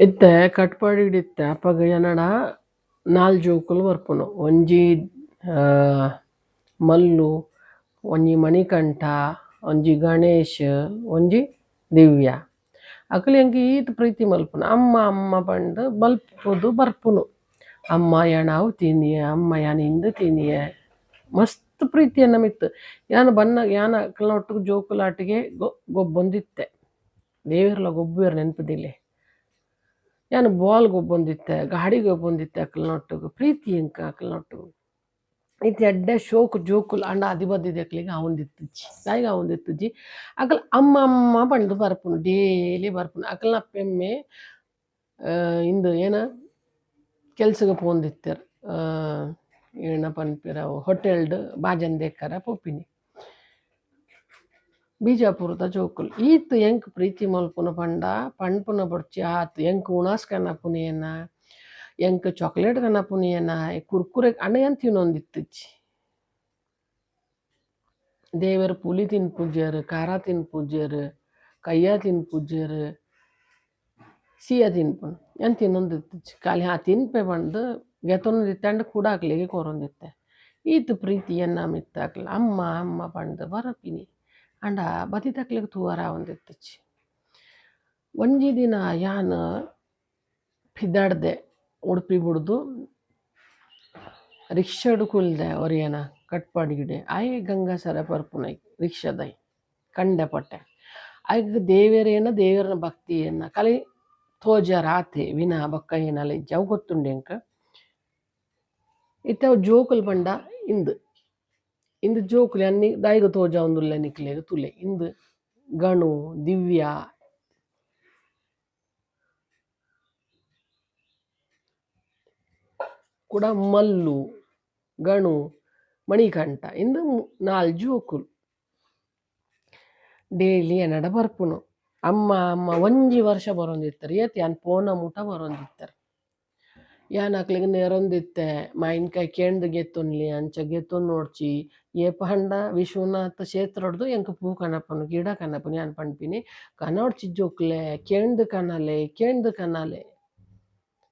ಇತ್ತೆ ಪಗ ಎನಡ ನಾಲ್ ಜೋಕುಲು ಬರ್ಪುನು ಒಂಜಿ ಮಲ್ಲು, ಒಂಜಿ ಮಣಿಕಂಠ, ಒಂಜಿ ಗಣೇಶ್, ಒಂಜಿ ದಿವ್ಯ. ಅಕುಲು ಎಂಕ್ ಈತ್ ಪ್ರೀತಿ ಮಲ್ಪುನು. ಅಮ್ಮ ಅಮ್ಮ ಪಂಡ್ ಬಲ್ಪುದು ಬರ್ಪುನು. ಅಮ್ಮ ಯಾನ್ ಅವು ತಿನಿಯೆ, ಅಮ್ಮ ಯಾನ್ ಇಂದು ತಿನಿಯೆ. ಮಸ್ತ್ ಪ್ರೀತಿ ಎನ್ನ ಯಾನ ಬನ್ನ ಯಾನ ಅಕಲ್ನ ಒಟ್ಟಿಗೆ ಜೋಕುಲಾಟಿಗೆ ಗೊಬ್ಬೊಂದಿತ್ತೆ. ದೇವೆರ್ಲ ಗೊಬ್ಬುವೆರ್ ನೆನ್ಪುದಿಲ್ಲೆ. ಯಾನ್ ಬಾಲ್ ಬಂದಿತ್ತೆ ಗಾಡಿಗೆ ಗೊಬ್ಬೊಂದಿತ್ತೆ ಅಕಲ್ನೊಟ್ಟುಗು ಪ್ರೀತಿ ಎಂಕ್ ಅಕಲ್ನೊಟ್ಟುಗು ಐತ ಎಡ್ಡೆ ಶೋಕು ಜೋಕುಲು ಆಂಡ ಆದಿ ಬದಿದಕ್ಲೆಗ್ ಅವಂದಿತ್ತಿಜ್ಜಿ ದಾಯಿಗ ಅವಂದಿತ್ತಿಜ್ಜಿ ಅಕುಲು ಅಮ್ಮ ಅಮ್ಮ ಪಂಡ್ ಬರ್ಪುನು ಡೇಲಿ ಬರ್ಪುನು ಅಕಲ್ನ ಅಪ್ಪೆಮ್ಮೆ ಆ, ಇಂದು ಏನ? ಕೆಲ್ಸಕ್ಕೆ ಪೋಂದಿತ್ತರ ಏನಪ್ಪ ಏನ ಅವು ಹೋಟೆಲ್ಡ್ ಬಾಜಂದೇಕರ ಪೋಪಿನಿ. ಬೀಜಾಪುರದ ಜೋಕುಲ್. ಈತ್ ಎಂಕ್ ಪ್ರೀತಿ ಮಲ್ಪುನ ಪಂಡ ಪನ್ಪುನ ಬೊಡ್ಚಿ ಆತ್ ಎಂಕ್ ಉಣಾಸ್ ಕನ್ನಪುನಿಯನ ಎಂಕ್ ಚಾಕ್ಲೇಟ್ ಕನ್ನಪುನಿಯನ ಕುರ್ಕುರೆ ಅಂಡ ಇನ್ನೊಂದಿತ್ತಿಚ್ಚಿ ತಿನೊಂದಿತ್ತಿಜ್ಜಿ ಪುಲಿ ತಿನ್ ಪೂಜ್ಯರು, ಖಾರ ತಿನ್ಪುಜೆರ್ ಕಯ್ಯ ಪೂಜ್ಯರು ಸಿಯ ತಿನ್ಪುನು ಯಾನ್ ತಿನೊಂದಿತ್ತಿಜ್ಜಿ ಖಾಲಿ ಹಾ ತಿನ್ಪೆ ಪಂಡ್ ಗೆತೊಂದಿತ್ತೆ ಆಂಡ ಕುಡಾಕ್ಲೆಗ್ ಕೊರೊಂದಿತ್ತೆ. ಈತ್ ಪ್ರೀತಿ ಎನ್ನ ಮಿತ್ತ್ ಅಕ್ಲ್ ಅಮ್ಮ ಅಮ್ಮ ಬಂದು ಬರಪಿನಿ ಆಂಡ ಬದಿದಕ್ಲೆಗ್ ತೂವರ ಒಂದಿತ್ತಿಚ್ಚಿ ಒಂಜಿ ದಿನ ಯಾನ್ ಪಿದಾಡ್ದೆ ಉಡುಪಿ ಬುಡ್ದು ರಿಕ್ಷಾಡ್ ಕುಲ್ದೆ ಒರಿಯನ ಕಟ್ಪಾಡಿಗಿಡೆ ಆಯೆ ಗಂಗಾಸರ ಬರ್ಪುನೈ ರಿಕ್ಷಾದೈ ಕಂಡೆ ಪಟ್ಟೆ. ಐಕ್ ದೇವೆರೇನ ದೇವೆರ್ನ ಭಕ್ತಿ ಎನ್ನ ಕಲಿ ತೋಜ ರಾತೆ ವಿನ ಬೊಕ್ಕ ಏನಲ ಇಜ್ಜಿ, ಅವು ಗೊತ್ತುಂಡು ಎಂಕ್? ಬಂಡ ಅವು ಜೋಕುಲು ಪಂಡ ಇಂದ್. ಇಂದ್ ಜೋಕುಲು ಅನ್ನಿ ದಾಯಿಗ ತೋಜಾವೊಂದುಲ್ಲೆ ನಿಕ್ಲೆಗ್ ತುಲೆ. ಇಂದ್ ಗಣು, ದಿವ್ಯ, ಕುಡ ಮಲ್ಲು, ಗಣು, ಮಣಿಕಂಠ. ಇಂದ್ ಮು- ನಾಲ್ ಜೋಕುಲು. ಡೈಲಿ ಎನ್ನಡ ಬರ್ಪುನು. ಅಮ್ಮ ಅಮ್ಮ ಒಂಜಿ ವರ್ಷ ಬರೊಂದಿತ್ತರ. ಏತ್ ಯಾನ್ ಪೋನ ಮುಟ ಬರೊಂದಿತ್ತರ. ಯಾನ್ ಅಕ್ಲೆಗ್ ನೆರೊಂದಿತ್ತೆ ಮಾಯಿನ್ಕಾಯಿ ಕೆಂಡ್ ಗೆತ್ತೊನ್ಲಿ, ಅಂಚ ಗೆತ್ತೊಂದು ನೋಡ್ಚಿ ಏಪ ವಿಶ್ವನಾಥ್ ಕ್ಷೇತ್ರಡ್ದು ಎಂಕ್ ಪೂ ಕನಪುನು ಗಿಡ ಕನಪುನು ಯಾನ್ ಪನ್ಪಿನಿ ಕನೋಡ್ ಚಿಜ್ಜೋಕ್ಲೆ ಕೆಂಡ್ ಕನಲೆ ಕೆಂಡ್ ಕನಲೆ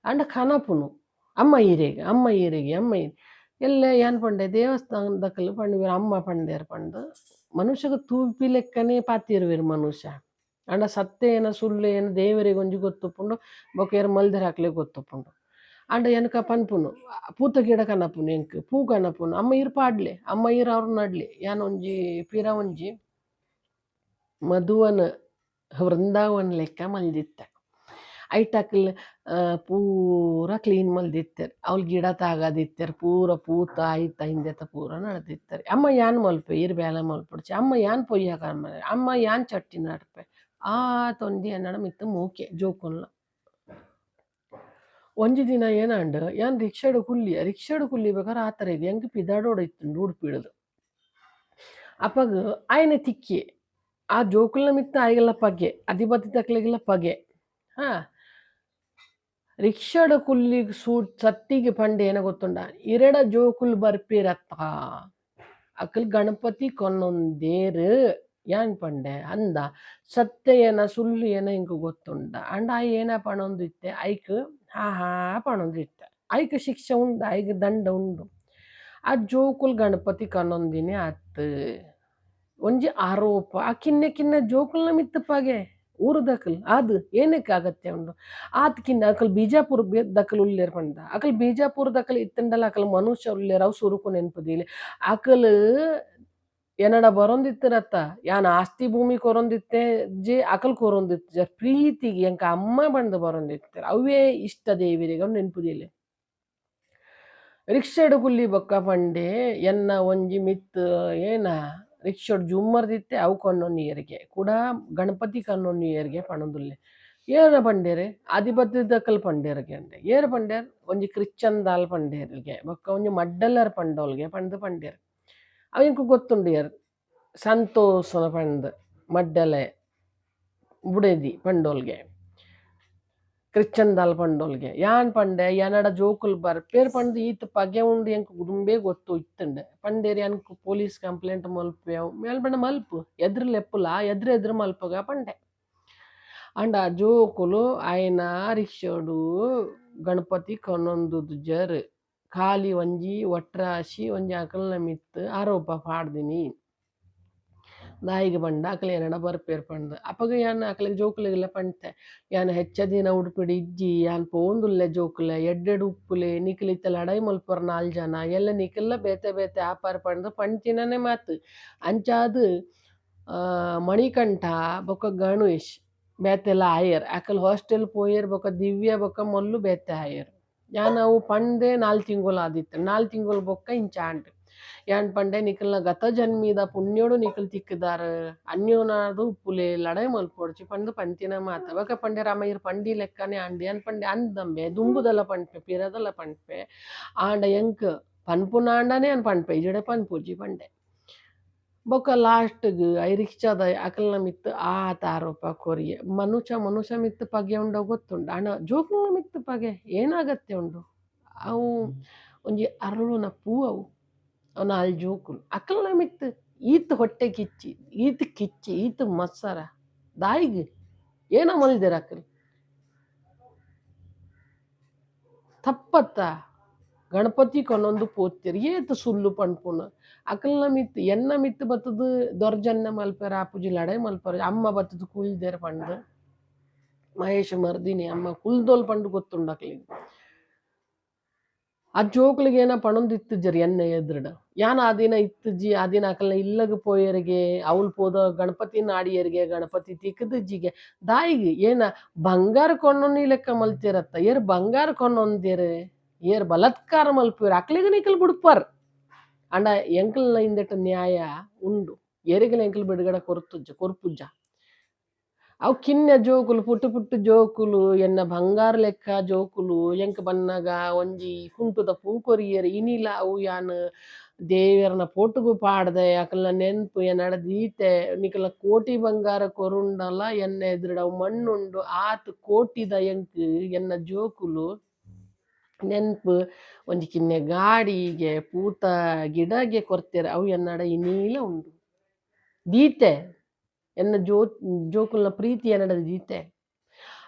ಅಂಡ ಕನಪುನು ಅಮ್ಮ ಈರೆಗ್ ಅಮ್ಮ ಈರೆಗ್ ಅಮ್ಮ ಈರೆ ಎಲ್ಲ ಏನ್ ಪಂಡೆ ದೇವಸ್ಥಾನದಕಲ್ ಪಂಡ್ ಅಮ್ಮ ಪಂಡೆರ್ ಪಂಡ್ ಮನುಷ್ಯಗ ತೂಪಿ ಲೆಕ್ಕನೆ ಪಾತಿರ್ವೆರ್ ಮನುಷ್ಯ ಆಂಡ ಸುಳ್ಳು ಸುಳ್ಳೇನ ದೇವರಿಗೆ ಒಂಜಿ ಗೊತ್ತುಪುಂಡು ಬೊಕ ಏರ್ ಮಲ್ದೆರ್ ಹಾಕ್ಲೆ ಆಂಡ ಎನಕ ಪನ್ಪುನು, ಪೂತ ಗಿಡ ಕನಪುನು ಎಂಕ್ ಪೂ ಕನಪುನು ಅಮ್ಮ ಇರ್ ಪಾಡ್ಲೆ, ಅಮ್ಮ ಇರ್ ಅವ್ರ ನಡ್ಲಿ ಯಾನ್ ಒಂಜಿ ಪಿರ ಒಂಜಿ ಮಧುವನ ವೃಂದಾವನ್ ಲೆಕ್ಕ ಮಲ್ದಿತ್ತ. ಐಟಕ್ಲ್ ಪೂರ ಕ್ಲೀನ್ ಮಲ್ದಿತ್ತೆರ್, ಅವ್ಲ್ ಗಿಡ ತಾಗದಿತ್ತೆರ್, ಪೂರ ಪೂತ ಐತ ಹಿಂದೆತ ಪೂರ ನಡ್ದಿತ್ತೆರ್. ಅಮ್ಮ ಯಾನ್ ಮಲ್ಪೆ, ಇರ್ ಬೇಲೆ ಮಲ್ಪೊಡ್ಚಿ, ಅಮ್ಮ ಯಾನ್ ಪೊಯ್ಯಾಕ ಅಮ್ಮ ಯಾನ್ ಚಟ್ಟಿ ನಡ್ಪೆ, ಆ ತೊಂದಿ ಅನ್ನಡ ಮಿತ್ತ ಮೂಕೆ ಜೋಕುಲ್ನ. ಒಂಜಿ ದಿನ ಏನಂಡ್ ಯಾನ್ ರಿಕ್ಷಾಡ್ ಕುಲ್ಲಿ ರಿಕ್ಷಾಡ್ ಕುಲ್ಲಿ ಆ ಆತರ ಇದೆ. ಹೆಂಗೆ ಪಿದಾಡೋಡ ಇತ್ತುಂಡು ಉಡುಪಿಡ್ದು ಅಪ್ಪಗ ಆಯ್ನೆ ತಿಕ್ಕಿ, ಆ ಜೋಕುಲ್ನ ಮಿತ್ತ ಆಯ್ಗೆಲ್ಲ ಪಗೆ, ಅಧಿಪತಿ ಬತ್ತಿ ಪಗೆ, ಹಾ. ರಿಕ್ಷಾಡ ಕುಲ್ಲಿ ಸೂಟ್ ಸತ್ತಿಗೆ ಪಂಡೆ ಏನ ಗೊತ್ತುಂಡ? ಎರಡ ಜೋಕುಲ್ ಬರ್ಪಿರತ್ತ? ಅಕಲ್ ಗಣಪತಿ ಕೊನ್ನೊಂದೇರು ಯಾನ್ ಪಂಡೆ ಅಂದ. ಸತ್ಯ ಏನ ಸುಳ್ಳು ಏನ ಹಿಂಗ ಗೊತ್ತುಂಡ. ಅಂಡ ಆ ಏನ ಪಣೊಂದಿತ್ತೆ. ಐಕ್ ಪಣೊಂದಿತ್ತೆ ಐಕ್ ಶಿಕ್ಷೆ ಉಂಡ, ಐಕ್ ದಂಡ ಉಂಡು. ಆ ಜೋಕುಲ್ ಗಣಪತಿ ಕನ್ನೊಂದಿನಿ ಆತ ಒಂಜಿ ಆರೋಪ, ಆ ಕಿನ್ನೆ ಕಿನ್ನೆ ಜೋಕುಲ್ನ ಮಿತ್ತಪಾಗೆ ಊರದಕಲ್ ಆದ್ ಏನಕ್ಕೆ ಆಗತ್ತೆ ಉಂಡು? ಆತ್ ಕಿನ್ನ ಅಕಲ್ ಬೀಜಾಪುರ ದಕಲ್ ಉಲ್ಲೇರ್ ಪಂಡ. ಅಕಲ್ ಬೀಜಾಪುರ ದಕಲ್ ಇತ್ತಂಡಲ, ಅಕಲ್ ಮನುಷ್ಯ ಉಲ್ಲೇರ್, ಅವು ಸುರುಕು ನೆನ್ಪದಿಲಿ ಅಕಲ್ ಏನಡ ಬರೊಂದಿತ್ತಿರತ್ತ? ಯಾನ್ ಆಸ್ತಿ ಭೂಮಿ ಕೊರೊಂದಿತ್ತೆ, ಜಿ ಅಕಲ್ ಕೊರೊಂದಿತ್ತ ಪ್ರೀತಿಗೆ ಎಂಕ ಅಮ್ಮ ಬಂದು ಬರೊಂದಿತ್ತ ಅವೇ ಇಷ್ಟ ದೇವಿರಿಗೆ ನೆನ್ಪುದಿಲ್ಲ. ರಿಕ್ಷಡ್ ಕುಲ್ಲಿ ಬೊಕ್ಕ ಪಂಡೆ, ಎನ್ನ ಒಂಜಿ ಮಿತ್ ಏನ? ರಿಕ್ಷಡ್ ಜುಮ್ಮರ್ದಿತ್ತೆ, ಅವು ಕೊನ್ನೊಂದು ಏರಿಗೆ ಕೂಡ ಗಣಪತಿ ಕನ್ನೊಂದು ಏರಿಗೆ ಪಣದುಲ್ಲೆ. ಏನ ಪಂಡೇರೆ? ಆಧಿಪತ್ಯದಕ್ಕಲ್ ಪಂಡೇರಿಗೆ ಅಂಡೆ ಏರ್ ಪಂಡೇರ್? ಒಂಜಿ ಕ್ರಿಶ್ಚನ್ ದಾಲ್ ಪಂಡೇರ್ಗೆ, ಬೊಕ್ಕ ಒಂಜಿ ಮಡ್ಡಲ್ಲರ್ ಪಂಡೋಲ್ಗೆ ಪಂಡ್ ಪಂಡೇರ್. ಗೊತ್ತುಂಡು ಏರ್ ಸಂತೋಷನ ಪಂಡ್ ಮಡ್ಡಲೆ, ಬುಡೆದಿ ಪಂಡೋಲ್ಗೆ. ಕ್ರಿಶ್ಚನ್ ದಾಲ್ ಪಂಡೋಲ್ಗೆ. ಯಾನ್ ಪಂಡೆ, ಯಾನಡ ಜೋಕುಲ್ ಬರ್, ಪೇರ್ ಪಂಡ್ ಈತ್ ಪಗೆ ಉಂಡು ಎಂಕ್ ದುಂಬೆ ಗೊತ್ತು ಇತ್ತಂಡೆ. ಪಂಡೇರಿ ಅನ್ಕ್ ಪೊಲೀಸ್ ಕಂಪ್ಲೇಂಟ್ ಮಲ್ಪೆ ಮೇಲ್ ಪಂಡ ಮಲ್ಪು, ಎದ್ರ ಲೆಪ್ಪುಲ, ಎದ್ರ ಎದ್ರ ಮಲ್ಪಗ ಪಂಡೆ. ಅಂಡ ಆ ಜೋಕುಲು ಆಯ್ನ ರಿಕ್ಷೋಡು, ಗಣಪತಿ ಕೊನೊಂದುದು ಜರ್. ಖಾಲಿ ಒಂಜಿ ಒಟ್ರಾಶಿ ಒಂಜಿ ಅಕಲ್ನ ಮಿತ್ತ್ ಆರೋಪ ಪಾಡ್ದಿನಿ. ದಾಯಿಗೆ ಬಂಡ ಅಕಲೆ ಏನಡ ಬರ್ಪೇರ್ ಪಂಡ್. ಅಪಗ ಯಾನ್ ಅಕಲಿಗೆ ಜೋಕುಲೆಗ್ಲ ಪಂಡ್ತೆ ಯಾನ್ ಹೆಚ್ಚ ದಿನ ಉಡುಪಿಡ್ ಇಜ್ಜಿ, ಯಾನ್ ಪೋಂದುಲ್ಲೆ ಜೋಕುಲೆ, ಎಡ್ಡೆಡ್ ಉಪ್ಪುಲೆ ನಿಕಲಿತ್ತ ಲಡೈ ಮಲ್ಪರ್ ನಾಲ್ ಜನ, ಎಲ್ಲ ನಿಖಿಲ್ಲ ಬೇತೆ ಬೇತೆ ಆಪಾರ ಪಂಡ್ ಪಂಚಿನನೆ ಮಾತು. ಅಂಚಾದ್ ಮಣಿಕಂಠ, ಬೊಕ ಗಣೇಶ್, ಬೇತೆಲ್ಲ ಆಯರ್ ಅಕಲ್ ಹಾಸ್ಟೆಲ್ ಪೋಯರ್ ಬೊಕ್ಕ ದಿವ್ಯ ಬೊಕ್ಕ ಮೊಲ್ಲು ಬೇತೆ ಆಯರ್ ಯಾನ್ ಅವು ಪಂಡೆ ನಾಲ್ ತಿಂಗಳು ಆದಿತ್ತು. ನಾಲ್ ತಿಂಗಳು ಬೊಕ್ಕ ಇಂಚಾಂಡ್ ಯಾನ್ ಪಂಡೆ ನಿಖಲ್ನ ಗತ ಜನ್ಮಿದ ಪುಣ್ಯೋಡು ನಿಖಲ್ ತಿಕ್ಕದಾರ. ಅನ್ಯೋನಾದು ಪುಲೆ ಲಡೈ ಮಲ್ಪೊಡ್ಚಿ ಪಂಡು ಪಂತಿನ ಮಾತ. ಬೊಕ ಪಂಡೆ ರಾಮಯ್ಯರ್ ಪಂಡಿ ಲೆಕ್ಕನೆ ಆಂಡಿ. ಯಾನ್ ಪಂಡೆ ಅಂದಂಬೆ ದುಂಬುದಲ್ಲ ಪಂಡ್ಪೆ ಪಿರದಲ್ಲ ಪಂಡ್ಪೆ ಆಂಡ ಎಂಕ್ ಪನ್ಪುನಾಂಡನೆ ಅನ್ ಪಂಡ್ಪೆ ಪನ್ ಪೂಜಿ ಪಂಡೆ. ಬೊಕ ಲಾಸ್ಟ್ಗ್ ಐ ರಿಕ್ಷಾದ ಅಕಲ್ನ ಮಿತ್ತ್ ಆತ ಆರೋಪ ಕೊರಿಯೆ. ಮನುಷ್ಯ ಮನುಷ್ಯ ಮಿತ್ತ್ ಪಗೆ ಉಂಡ ಗೊತ್ತುಂಡ. ಅಣ್ಣ ಜೋಕುಲ್ನ ಮಿತ್ತ್ ಪಗೆ ಏನಾಗತ್ತೆ ಉಂಡು? ಅವು ಒಂಜಿ ಅರಳುನ ಪೂ ಅವು ಅವ್ನ ನಾಲ್ ಜೋಕುಲು. ಅಕಲ್ನ ಮಿತ್ತ್ ಈತ್ ಹೊಟ್ಟೆ ಕಿಚ್ಚಿ ಈತ್ ಕಿಚ್ಚಿ ಈತ್ ಮತ್ಸರ ದಾಯಿಗೆ ಏನ ಮಲ್ದಿರ ಅಕಲ್. ತಪ್ಪತ್ತ? ಗಣಪತಿ ಕೊನೊಂದು ಪೋತ್ಯರ್ ಏತ್ ಸುಲ್ಲು ಪಣ್ಪುನ. ಅಕಲ್ನ ಮಿತ್ ಎನ್ನ ಮಿತ್ ಬತ್ತದು ದೊರ್ಜನ್ನ ಮಲ್ಪರ, ಆಪುಜಿ ಲಡೈ ಮಲ್ಪರ, ಅಮ್ಮ ಬತ್ತದು ಕುಲ್ದೆರ್ ಪಂಡ ಮಹೇಶ್ ಮರ್ದಿನಿ ಅಮ್ಮ ಕುಲ್ದೋಲ್ ಪಂಡು ಗೊತ್ತುಂಡು ಅಕ್ಲಿಗ್. ಆ ಜೋಕ್ಲಿಗೆ ಏನ ಪಣೊಂದು ಜರಿ ಎನ್ನ ಎದ್ರಡ. ಯಾನ ಆ ದಿನ ಆದಿನ ಆ ದಿನ ಅಕಲ್ನ ಇಲ್ಲಗ್ ಪೋಯರಿಗೆ, ಅವ್ಲ್ ಪೋದ ಗಣಪತಿ ನಾಡಿಯರಿಗೆ ಗಣಪತಿ ತಿಕ್ಕದಜ್ಜಿಗೆ ದಾಯಿಗೆ ಏನ ಬಂಗಾರ ಕೊಂಡೊಂದು ಲೆಕ್ಕ ಮಲ್ತಿರತ್ತ, ಏರ್ ಬಂಗಾರ ಕೊಂಡೊಂದೇರ್ ಏರ್ ಬಲತ್ಕಾರ ಮಲ್ಪೇರ್ ಅಕ್ಲಿಗೆ ನಿಕಲ್ ಬಿಡ್ಪಾರ್. ಅಂಡ ಎಂಕಲ್ನ ಇಂದೆಟ್ ನ್ಯಾಯ ಉಂಡು. ಏರಿಗಲ ಎಂಕಲ್ ಬಿಡುಗಡೆ ಕೊರತುಜ್ಜ ಕೊರ್ಪುಜ್ಜ. ಅವು ಕಿನ್ನ ಜೋಕುಲು, ಪುಟ್ಟು ಪುಟ್ಟು ಜೋಕುಲು, ಎನ್ನ ಬಂಗಾರ ಲೆಕ್ಕ ಜೋಕುಲು, ಎಂಕ ಬನ್ನಗ ಒಂಜಿ ಕುಂಟುದ ಪೂ ಕೊರಿಯರ್ ಇನಿಲ ಅವು ಯಾನ್ ದೇವರನ ಪೋಟುಗು ಪಾಡ್ದೆ, ಅಕಲ್ನ ನೆನ್ಪು ಎನ್ನಡ ದೀತೆ ನಿಕಲ ಕೋಟಿ ಬಂಗಾರ ಕೊರುಂಡಲ ಎನ್ನ ಎದುರುಡ ಮಣ್ಣುಂಡು, ಆತ್ ಕೋಟಿದ ಎಂಕ್ ಎನ್ನ ಜೋಕುಲು ನೆನ್ಪು ಕಿನ್ನೆ ಗಾಡಿಗೆ ಪೂತ ಗಿಡಗೆ ಕೊರ್ತೆರ್ ಅವು ಎನ್ನಡ ಇನ್ನೀಲ ಉಂಡು. ದೀತೆ ಎನ್ನ ಜೋ, ಜೋಕುಲ್ನ ಪ್ರೀತಿ ಎನ್ನಡ ದೀತೆ.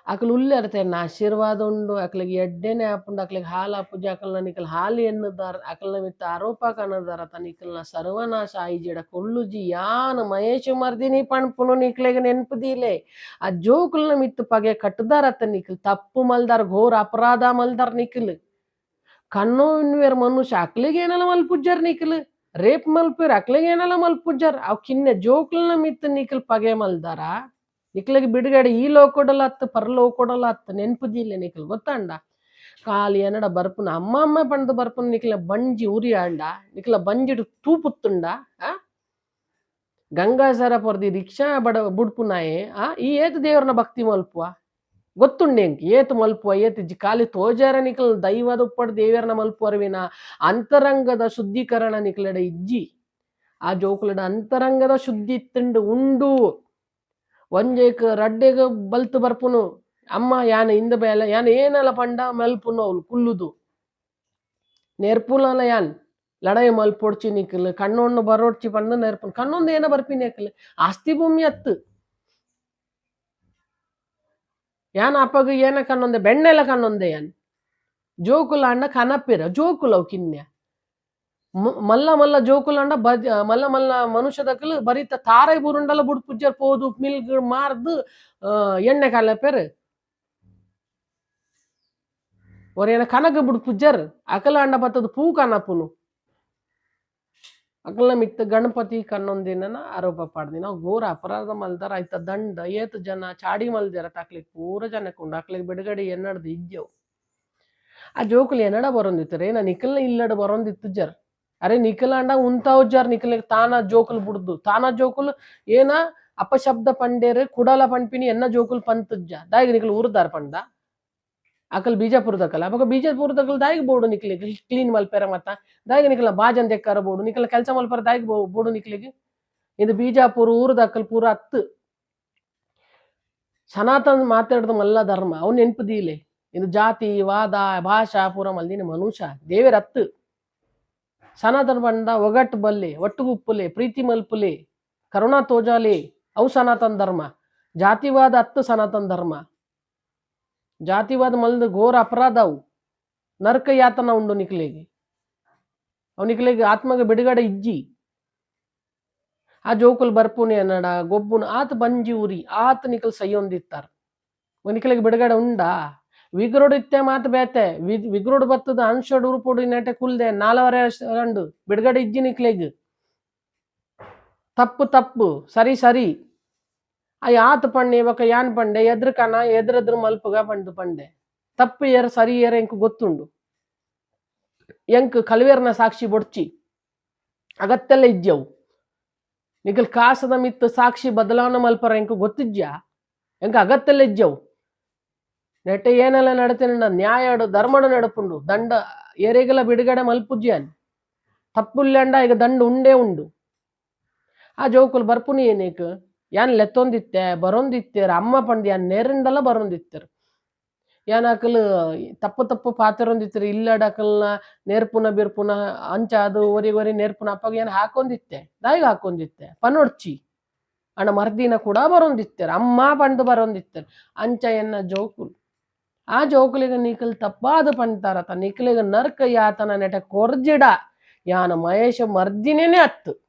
ಅಕಲ್ ಉಲ್ಲೆ ಅರ್ತೆ ಎನ್ನ ಆಶೀರ್ವಾದ ಉಂಡು. ಅಕ್ಲೆಗ್ ಎಡ್ಡೆನೆ ಆಪುಂಡು ಅಕ್ಲೆಗ್ ಹಾಲು ಆಪುಜಿ ಅಕಲ್ನ ನಿಕಲ್ ಹಾಲು ಎನ್ನುದಾರ್. ಅಕಲ್ನ ಮಿತ್ತ ಆರೋಪ ಕಾಣದಾರ ತ ನಿಕಲ್ನ. ಸರ್ವನಾಶ ಆಯ್ಜಿಡ ಕೊಲ್ಲುಜಿ ಯಾನ್ ಮಹೇಶ್ ಮರ್ದಿನಿ ಪಣ್ಪುನು ನಿಕ್ಲೆಗ್ ನೆನ್ಪುದಿಲೆ ಆ ಜೋಕುಲ್ನ ಮಿತ್ತು ಪಗೆ ಕಟ್ಟದಾರತ್ತ ನಿಕಲ್. ತಪ್ಪು ಮಲ್ದಾರ್, ಘೋರ ಅಪರಾಧ ಮಲ್ದಾರ್ ನಿಕಲ್. ಕಣ್ಣು ಇನ್ವೇರ್ ಮನುಷ್ಯ ಅಕ್ಲಿಗೆ ಏನಲ್ಲ ಮಲ್ಪುಜ್ಜರ್ ನಿಕಲ್. ರೇಪ್ ಮಲ್ಪೇರ್ ಅಕ್ಲಿಗೆ ಏನಲ್ಲ ಮಲ್ಪುಜ್ಜರ್. ಅವ್ ಕಿನ್ನೆ ಜೋಕುಲ್ನ ಮಿತ್ತು ನಿಕಲ್ ಪಗೆ ಮಲ್ದಾರ? ನಿಕ್ಲಿಗೆ ಬಿಡುಗಡೆ, ಈ ಲೋಕೊಡಲ ಹತ್ತು ಪರಲೋಕೊಡಲ ಹತ್ತು ನೆನ್ಪುದಿಲ್ಲ ನಿಖಲ್ ಗೊತ್ತಾಂಡ? ಕಾಲಿ ಎನಡ ಬರ್ಪುನ, ಅಮ್ಮ ಅಮ್ಮ ಪಂಡ್ ಬರ್ಪುನ ನಿಕ್ಲ ಬಂಜಿ ಉರಿ ಆಂಡ, ನಿಕ್ಲ ಬಂಜಿಡು ತೂಪುತ್ತುಂಡ, ಆ? ಗಂಗಾಸರ ಪೊರ್ದಿ ರಿಕ್ಷಾ ಬಡ, ಬುಡ್ಪುನಾಯೆ, ಆ? ಈ ಏತ್ ದೇವ್ರನ ಭಕ್ತಿ ಮಲ್ಪುವ? ಗೊತ್ತುಂಡೆ ಎಂಕ್ ಏತ್ ಮಲ್ಪುವ, ಏತು ಖಾಲಿ ತೋಜಾರ ನಿಕ್ಲ ದೈವದ ಉಪ್ಪಡ ದೇವರನ ಮಲ್ಪುವರ್ವಿನ ಅಂತರಂಗದ ಶುದ್ಧೀಕರಣ ನಿಕ್ಲಡ ಇಜ್ಜಿ. ಆ ಜೋಕುಲಡ ಅಂತರಂಗದ ಶುದ್ಧಿ ತಿಂಡು ಉಂಡು. ಒಂಜೇಕ್ ರಡ್ಡೆಗ್ ಬಲ್ತು ಬರ್ಪುನು, ಅಮ್ಮ ಯಾನ ಇಂದ ಬೇಲ ಯಾನ ಏನಲ್ಲ ಪಂಡ ಮಲ್ಪುನು ಅವ್ಲು ಕುಲ್ಲುದು. ನೆರ್ಪುಲಲ್ಲ ಯಾನ್ ಲಡೈ ಮಲ್ಪೊಡ್ಚಿ ನಿಕ್ಲ್, ಕಣ್ಣೊಣ್ಣು ಬರೋಡ್ಚಿ ಪಂಡ ನೆರ್ಪುನ್, ಕಣ್ಣೊಂದು ಏನ ಬರ್ಪಿನಿ ಆಸ್ತಿ ಭೂಮಿ ಅತ್ತು. ಯಾನ್ ಅಪ್ಪಗ ಏನ ಕಣ್ಣೊಂದೆ ಬೆಣ್ಣೆಲ ಕಣ್ಣೊಂದೆ ಯಾನ್? ಜೋಕುಲ ಅಣ್ಣ ಕನಪಿರ ಜೋಕುಲ ಅವು ಕಿನ್ಯ? ಮಲ್ಲ ಮಲ್ಲ ಜೋಕುಲ ಅಂಡ ಬದ್ ಮಲ್ಲ ಮಲ್ಲ ಮನುಷ್ಯದಕಲ್ ಬರಿತ ತಾರೈ ಬುರುಂಡಲ ಬುಡ್ ಪುಜ್ಜರ್ ಪೋದು ಮಿಲ್ ಮಾರ್ದು ಎಣ್ಣೆ ಕಲಪೆರ್ ಒರೇನ ಕನಗ ಬುಡ್ ಪುಜ್ಜರ್ ಅಕಲ ಅಂಡ ಬತ್ತದ ಪೂ ಕನಪುನು ಅಕಲ ಮಿತ್ತ ಗಣಪತಿ ಕನ್ನೊಂದಿನ ಆರೋಪ ಪಾಡ್ದಿನ ಘೋರ ಅಪರಾಧ ಮಲ್ದಾರ ಆಯ್ತ ದಂಡ, ಏತ್ ಜನ ಚಾಡಿ ಮಲ್ದಾರ ತಾಕ್ಲಿಕ್ ಪೂರ ಜನಕ್ಕುಂಡು ಅಕ್ಲಿಗ್ ಬಿಡುಗಡೆ ಎನ್ನಡ್ದು ಆ ಜೋಕುಲು ಎನ್ನಡ ಬರೊಂದಿತ್ತು ನಾನು ನಿಖಲ್ನ ಇಲ್ಲಡ ಬರೊಂದಿತ್ತು ಜರ್. ಅರೆ ಅಂಡ ಉಂತಾವ್ ಜಾರ್ ನಿಖಲಿಗ್ ತಾನ ಜೋಕುಲು ಬುಡ್ದು. ತಾನ ಜೋಕುಲು ಏನ ಅಪಶಬ್ದ ಪಂಡೇರ್ ಕುಡಲ ಪಂಪಿನಿ ಎನ್ನ ಜೋಕುಲು ಪಂತಜ್ಜ. ದಾಯಿಗ್ ನಿಖಲ್ ಊರ್ದಾರ್ ಪಂಡ. ಅಕಲ್ ಬೀಜಾಪುರದಕಲ್ಲ ಅವಾಗ ಬೀಜಾಪುರದಕಲ್ ದಾಯಿಗ್ ಬೋಡು ನಿಕ್ಲಿಗ್ ಕ್ಲೀನ್ ಮಲ್ಪೆರ ಮತ್ತ. ದಾಯಿಗೆ ನಿಕ್ಲ ಬಾಜನ್ ದೆಕ್ಕಾರ ಬೋಡು. ನಿಖಲ ಕೆಲಸ ಮಲ್ಪರ ದಾಯಿಗ್ ಬೋಡು ನಿಕ್ಲಿಗ್ ಇದು ಬೀಜಾಪುರ ಊರದಕಲ್ ಪೂರ ಹತ್ತು. ಸನಾತನ ಮಾತಾಡ್ದು ಮಲ್ಲ ಧರ್ಮ. ಅವ್ನು ನೆನ್ಪದೀಲೆ ಇದು ಜಾತಿ, ವಾದ, ಭಾಷಾ ಪೂರ ಮಲ್ದಿನ ಮನುಷ್ಯ. ದೇವರ ಹತ್ತು. ಸನಾತನ ಬಂಡ ಒಗಟ್ಟು ಬಲ್ಲಿ, ಒಟ್ಟುಗುಪ್ಪುಲಿ, ಪ್ರೀತಿ ಮಲ್ಪುಲಿ, ಕರುಣಾ ತೋಜಾಲಿ, ಅವು ಸನಾತನ ಧರ್ಮ. ಜಾತಿವಾದ ಹತ್ತು ಸನಾತನ ಧರ್ಮ. ಜಾತಿವಾದ ಮಲ್ದ ಘೋರ ಅಪರಾಧ ಅವು. ನರಕ ಯಾತನ ಉಂಡು ನಿಕ್ಲಿಗೆ. ಅವ್ ನಿಕ್ಲಿಗೆ ಆತ್ಮಗೆ ಬಿಡುಗಡೆ ಇಜ್ಜಿ. ಆ ಜೋಕುಲ್ ಬರ್ಪುನಿ ಅನ್ನಡ ಗೊಬ್ಬುನ ಆತ ಬಂಜಿ ಉರಿ, ಆತ ನಿಕಲ್ ಸೈಯೊಂದಿತ್ತಾರ ನಿಕ್ಲಿಗೆ ಬಿಡುಗಡೆ ಉಂಡಾ? ಮಾತು ಬೇತೆ. ವಿ- ವಿಗ್ರೋಡ್ ಬತ್ತದ ಅನ್ಷಡ್ ಉರುಪುಡು ನೆಟೆ ಕುಲ್ದೆ. ನಾಲವರೆ ರಂಡು. ಬಿಡುಗಡೆ ಇಜ್ಜಿ ನಿಕ್ಲಿಗೆ ತಪ್ಪು ತಪ್ಪು. ಸರಿ ಸರಿ. ಆ ಯಾತ್ ಪಂಡೆ ಇವಾಗ ಯಾನ್ ಪಂಡೆ? ಎದ್ರ ಕನ, ಎದ್ರದ್ರ ಮಲ್ಪಗ ಪಂಡು ಪಂಡೆ. ತಪ್ಪು ಏರ್, ಸರಿ ಏರ್ ಎಂಕ್ ಗೊತ್ತುಂಡು. ಎಂಕ್ ಕಲ್ವೇರ್ನ ಸಾಕ್ಷಿ ಬೊಡ್ಚಿ. ಅಗತ್ತೆಲ್ಲ ಇಜ್ಜವು. ನಿಗಲ್ ಕಾಸದ ಮಿತ್ತು ಸಾಕ್ಷಿ ಬದಲಾವಣೆ ಮಲ್ಪರ ಎಂಕು ಗೊತ್ತಿದ್ಯಾ ಎಂಕ ಅಗತ್ತೆಲ್ಲ ಇಜ್ಜವು. ನೆಟ್ಟೆ ಏನೆಲ್ಲ ನಡತೇನೆ ನ್ಯಾಯಡು ಧರ್ಮಡು ನಡಪುಂಡು ದಂಡ ಎರೆಗಲ ಬಿಡುಗಡೆ ಮಲ್ಪುಜ್ಜಾನ್ ತಪ್ಪುಲ್ಯಾಂಡ ಈಗ ದಂಡ ಉಂಡೇ ಉಂಡು. ಆ ಜೋಕುಲ್ ಬರ್ಪುನಿ ಏನೀಕ್? ಯಾನ್ ಲೆತ್ತೊಂದಿತ್ತೆ, ಬರೊಂದಿತ್ತೆರ್, ಅಮ್ಮ ಪಂಡ್ ಯಾನ್ ನೇರಿಂಡಲ ಬರೊಂದಿತ್ತೆರ್. ಯಾನ್ ಅಕಲ್ ತಪ್ಪು ತಪ್ಪು ಪಾತಿರೊಂದಿತ್ತೆರ್ ಇಲ್ಲಡ ಅಕಲ್ನ ನೇರ್ಪುನ ಬಿರ್ಪುನ ಅಂಚ ಅದು ಒರಿ ಒರಿ ನೇರ್ಪುನ ಅಪ್ಪಗ ಏನ್ ಹಾಕೊಂದಿತ್ತೆ, ದಾಯಿಗ್ ಹಾಕೊಂದಿತ್ತೆ. ಪನೊಡ್ಚಿ. ಅಣ್ಣ ಮರ್ದಿನ ಕೂಡ ಬರೊಂದಿತ್ತೆರ್, ಅಮ್ಮ ಪಂಡ್ ಬರೊಂದಿತ್ತೆರ್. ಅಂಚ ಎನ್ನ ಜೋಕುಲು. ಆ ಜೋಕುಲಿಗ ನಿಖಲ್ ತಪ್ಪಾದ ಪಂತಾರತ ನಿಖಲಿಗ ನರ್ಕ ಯಾತನ ನೆಟ ಕೊರ್ಜಿಡ. ಯಾನ ಮಹೇಶ ಮರ್ದಿನೇನೆ ಅತ್ತು.